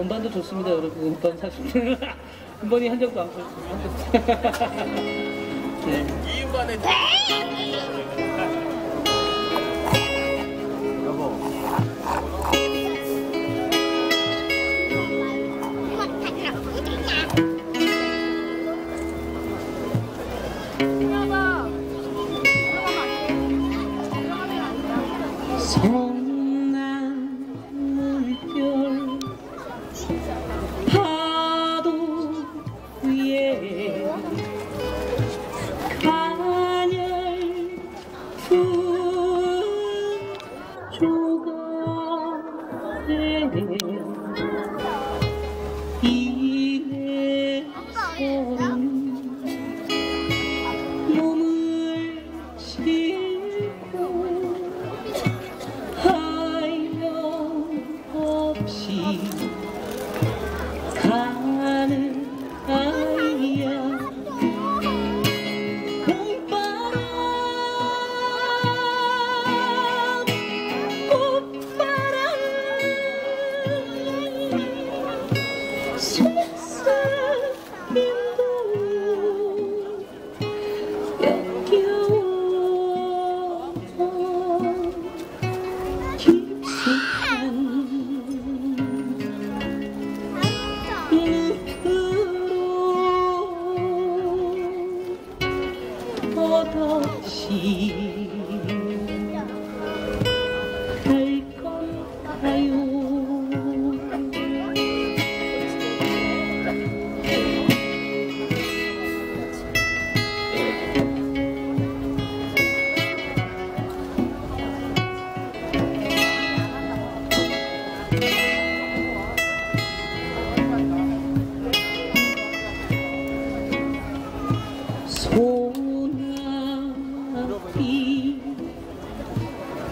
음반도 좋습니다, 여러분. 음반 사실. 음반이 한 적도 안 팔렸어요. 네. 이 음반에 성난 조각에 이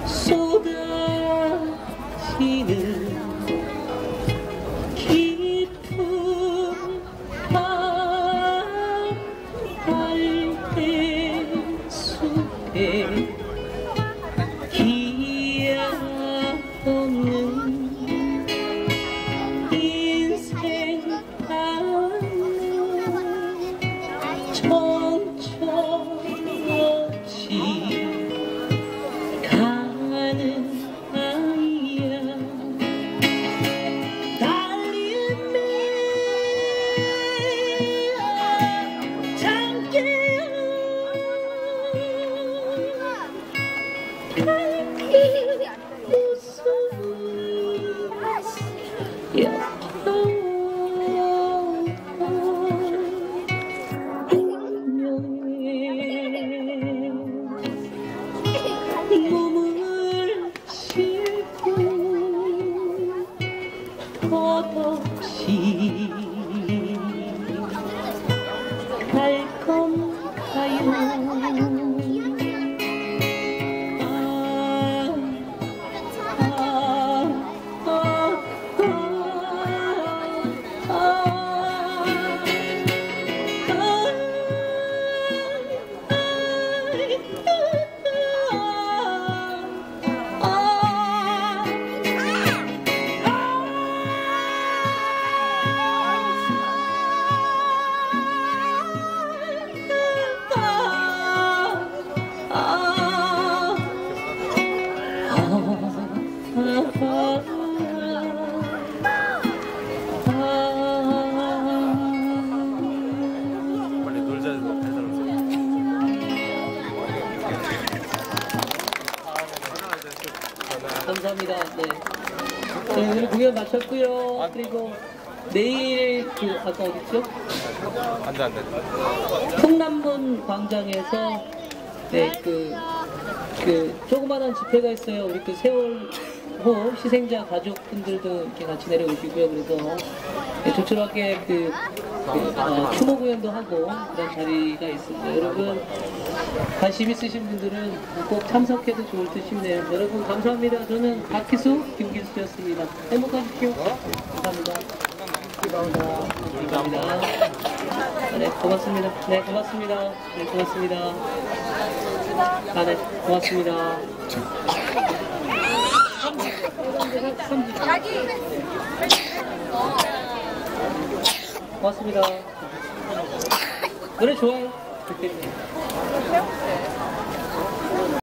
쏟아지는 깊은 밤알대 숲에 기약 없는 인 Yeah. 감사합니다. 네. 저희 오늘 공연 마쳤고요. 그리고 내일 그 아까 어디죠? 안돼 안돼. 성남문 광장에서 네, 그, 그 조그마한 집회가 있어요. 우리 그 세월 호 희생자 가족분들도 이렇게 같이 내려오시고요. 그래서 네, 조촐하게 그, 그 어, 추모 공연도 하고 그런 자리가 있습니다. 여러분 관심 있으신 분들은 꼭 참석해도 좋을 듯 싶네요. 여러분 감사합니다. 저는 박희수 김기수였습니다. 행복하십시오. 감사합니다. 감사합니다. 네, 고맙습니다. 네, 고맙습니다. 네, 고맙습니다. 아, 네, 고맙습니다. 고맙습니다. 노래 좋아요.